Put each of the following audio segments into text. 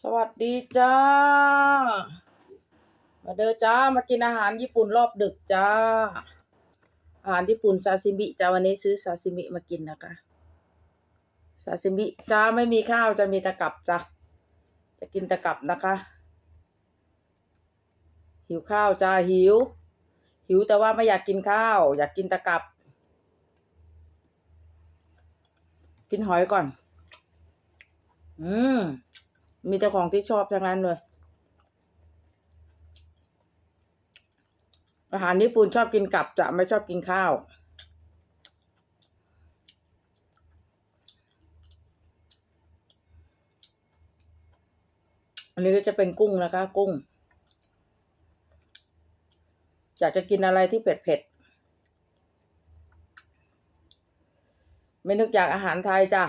สวัสดีจ้า มาเด้อจ้า มากินอาหารญี่ปุ่นรอบดึกจ้า อาหารญี่ปุ่นซาซิมิจ้าวันนี้ซื้อซาซิมิมากินนะคะซาซิมิจ้าไม่มีข้าวจะมีตะกับจ้ะจะกินตะกับนะคะ หิวข้าวจ้าหิว หิวแต่ว่าไม่อยากกินข้าว อยากกินตะกับ กินหอยก่อน อืม มีแต่ของที่ชอบทั้งนั้นเลย อาหารญี่ปุ่นชอบกินกับจะไม่ชอบกินข้าว อันนี้ก็จะเป็นกุ้งนะคะ กุ้ง อยากจะกินอะไรที่เผ็ดเผ็ดไม่นึกอยากอาหารไทยจ้ะ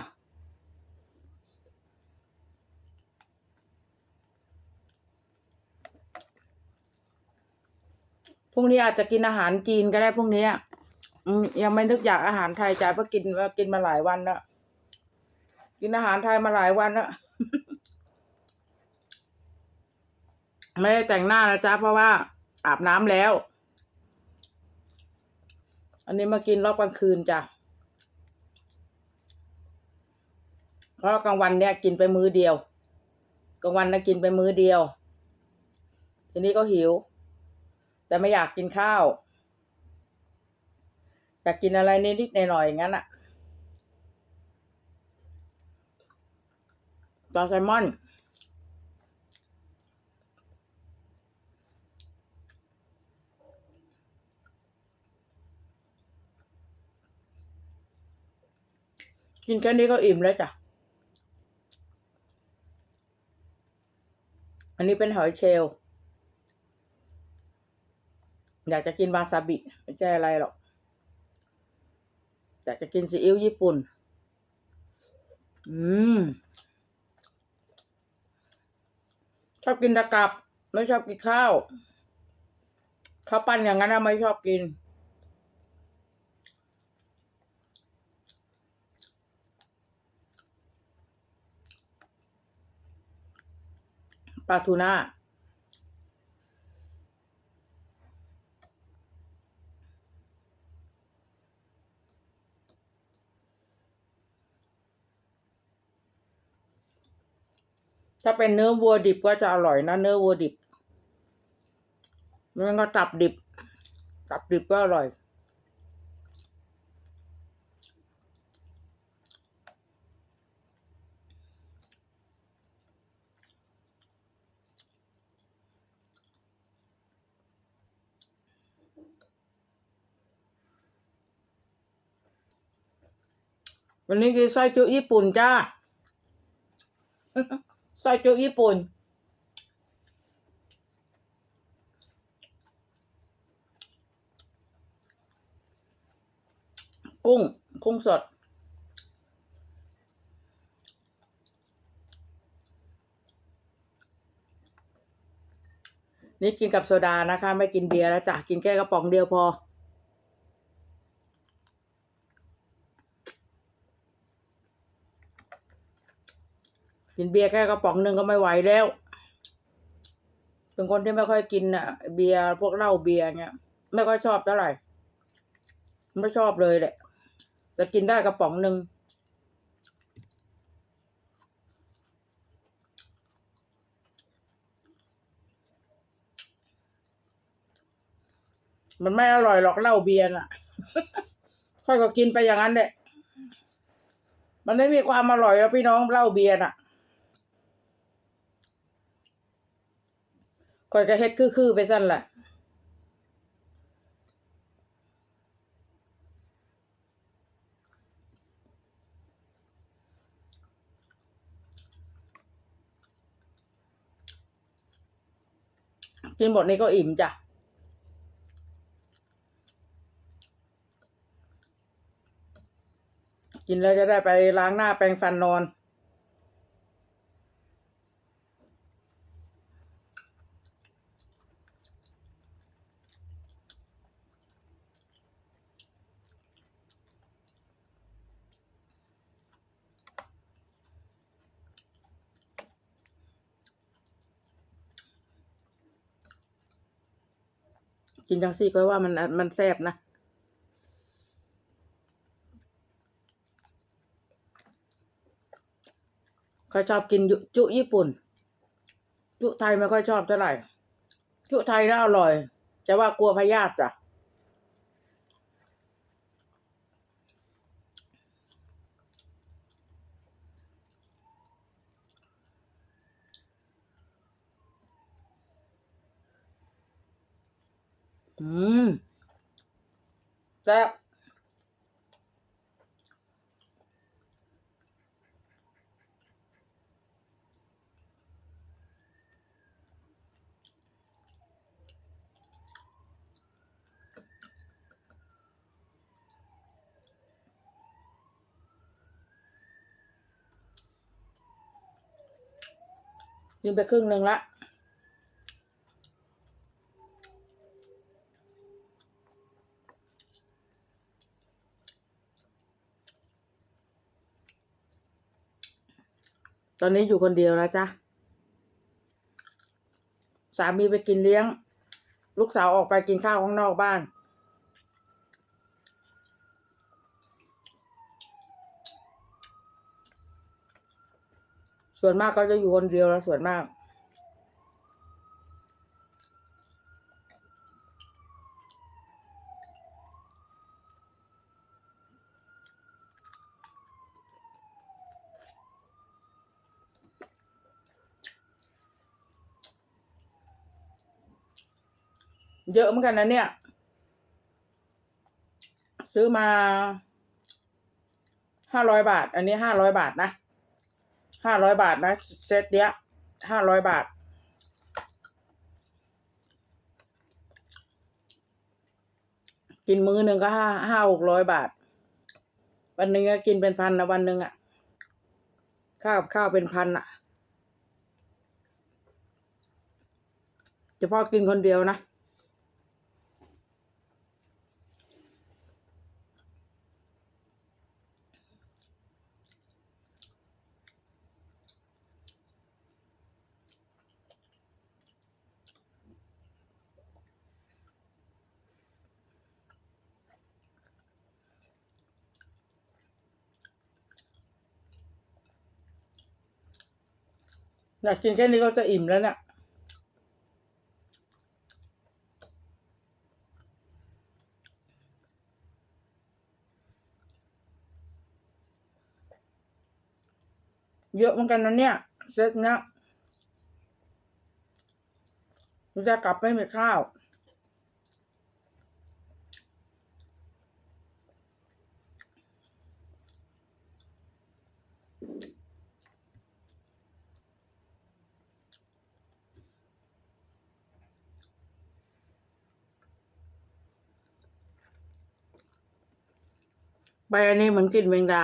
พรุ่งนี้อาจจะกินอาหารจีนก็ได้พรุ่งนี้อืมยังไม่นึกอยากอาหารไทยจ้ะเพราะกินว่ากินมาหลายวันแล้วกินอาหารไทยมาหลายวันแล้วไม่ได้แต่งหน้านะจ๊ะเพราะว่า อาบน้ำแล้ว อันนี้มากินรอบกลางคืนจ้ะเพราะกลางวันเนี่ยกินไปมื้อเดียวกลางวันนะกินไปมื้อเดียว ทีนี้ก็หิว แต่ไม่อยากกินข้าวอยากกินอะไรนิดๆหน่อยๆอย่างนั้นอะปลาแซลมอนกินแค่นี้ก็อิ่มแล้วจ้ะ อันนี้เป็นหอยเชลล์ อยากจะกินวาซาบิไม่ใช่อะไรหรอก อยากจะกินซีอิ๊วญี่ปุ่น อืม ชอบกินตะกับ ไม่ชอบกินข้าว ข้าวปั้นอย่างนั้นไม่ชอบกิน ปลาทูน่า ถ้าเป็นเนื้อวัวดิบก็จะอร่อยนะเนื้อวัวดิบมันก็ตับดิบ ตับดิบก็อร่อย วันนี้คือซอยจุญี่ปุ่นจ้า ซอยจุญี่ปุ่น กุ้ง กุ้งสด นี่กินกับโซดานะคะ ไม่กินเบียร์แล้วจ้ะ กินแค่กระป๋องเดียวพอ กินเบียร์แค่กระป๋องหนึ่งก็ไม่ไหวแล้ว เป็นคนที่ไม่ค่อยกินอะ เบียร์พวกเหล้าเบียร์เนี่ยไม่ค่อยชอบเท่าไหร่ไม่ชอบเลยแหละแต่กินได้กระป๋องหนึ่งมันไม่อร่อยหรอกเหล้าเบียร์น่ะ ค่อยก็กินไปอย่างนั้นแหละ มันไม่มีความอร่อยแล้วพี่น้องเหล้าเบียร์น่ะ ค่อยก็เฮ็ดคือๆไปสั้นแหละกินหมดนี้ก็อิ่มจ้ะ กินแล้วจะได้ไปล้างหน้าแปรงฟันนอน กินจังซี่ก็ว่ามันมันแซ่บนะเขาชอบกินยุจุญี่ปุ่น จุไทยไม่ค่อยชอบเท่าไหร่ จุไทยน่าอร่อย แต่ว่ากลัวพยาธิจ้ะ อืมแซ่บยิงไปครึ่งหนึ่งละ ตอนนี้อยู่คนเดียวนะจ๊ะ สามีไปกินเลี้ยง ลูกสาวออกไปกินข้าวข้างนอกบ้าน ส่วนมากก็จะอยู่คนเดียวแล้วส่วนมาก เยอะเหมือนกันนะเนี่ย ซื้อมาห้าร้อยบาท อันนี้ห้าร้อยบาทนะห้าร้อยบาทนะ เซตเนี้ยห้าร้อยบาท กินมื้อหนึ่งก็ห้าห้าหกร้อยบาท วันหนึ่งก็กินเป็นพันนะวันหนึ่งอะ่ะข้าวกับข้าวเป็นพันอะ่ะเฉพาะกินคนเดียวนะ อยากกินแค่นี้ก็จะอิ่มแล้วเนี่ยเยอะเหมือนกันนะเนี่ยเซตเนี้ยจะกลับไม่มีข้าว ใบอันนี้เหมือนกลิ่นแมงดา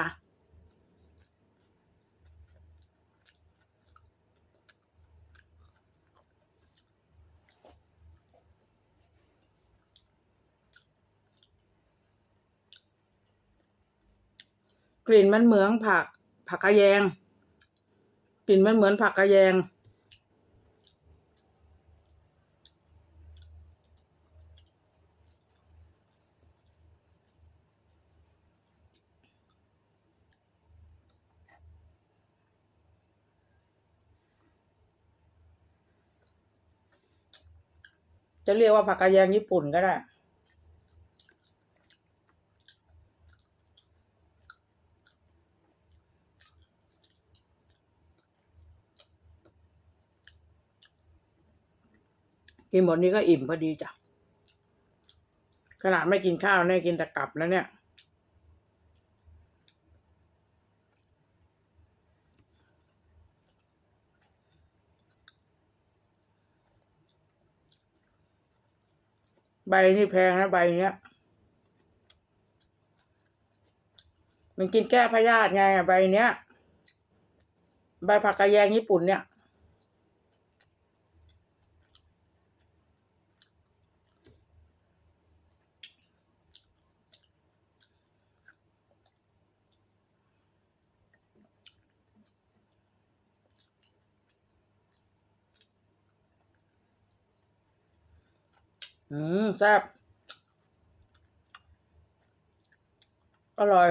กลิ่นมันเหมือนผัก ผักกระแยง กลิ่นมันเหมือนผักกระแยง จะเรียกว่าผักกระแยงญี่ปุ่นก็ได้ กินหมดนี้ก็อิ่มพอดีจ้ะ ขนาดไม่กินข้าวเนี่ยกินแต่กลับแล้วเนี่ย ใบนี่แพงนะใบเนี้ย มันกินแก้พยาธิไงใบเนี้ย ใบผักกระแยงญี่ปุ่นเนี่ย อืมแซ่บอร่อย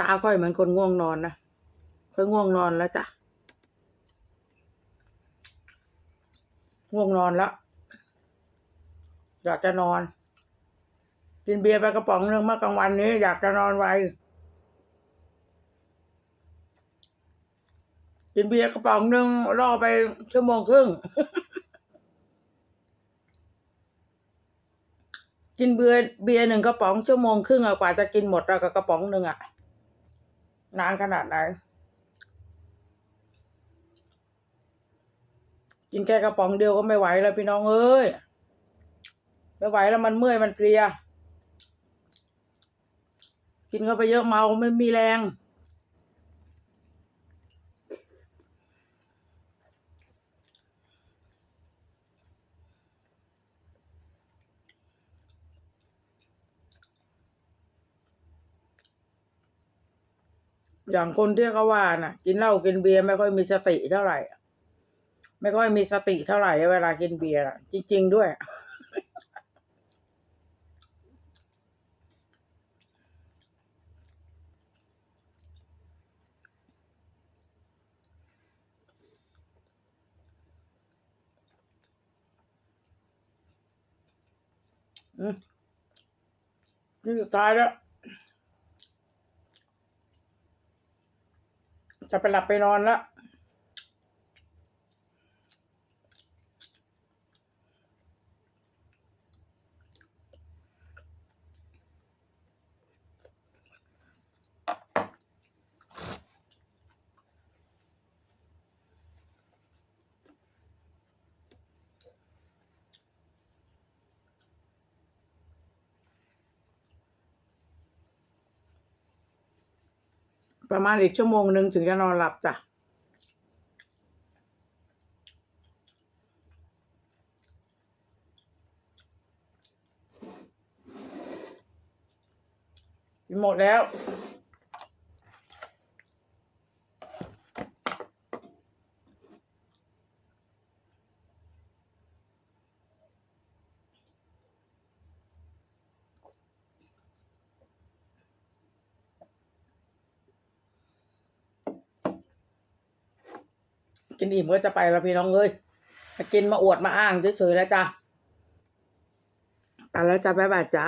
ตาค่อยเหมือนคนง่วงนอนนะ ค่อยง่วงนอนแล้วจ้ะ ง่วงนอนแล้ว อยากจะนอน กินเบียร์ไปกระป๋องหนึ่งเมื่อกลางวันนี้ อยากจะนอนไว กินเบียร์กระป๋องหนึ่งล่อไปชั่วโมงครึ่ง กินเบียร์เบียร์หนึ่งกระป๋องชั่วโมงครึ่งอะกว่าจะกินหมดแล้วก็กระป๋องหนึ่งอะนานขนาดไหน กินแค่กระป๋องเดียวก็ไม่ไหวแล้วพี่น้องเอ้ยไม่ไหวแล้วมันเมื่อยมันเพลีย กินเข้าไปเยอะเมาไม่มีแรง อย่างคนที่เขาว่าน่ะ กินเหล้ากินเบียร์ไม่ค่อยมีสติเท่าไหร่ ไม่ค่อยมีสติเท่าไหร่เวลากินเบียร์จริง ๆ ด้วย อืมนี่สุดท้ายแล้วจะไปหลับไปนอนแล้ว ประมาณอีกชั่วโมงหนึ่งถึงจะนอนหลับจ้ะหมดแล้ว กินอิ่มก็จะไปละพี่น้องเลยกินมาอวดมาอ้างเฉยๆแล้วจ้ะไปแล้วจ้ะบ๊ายบายจ้า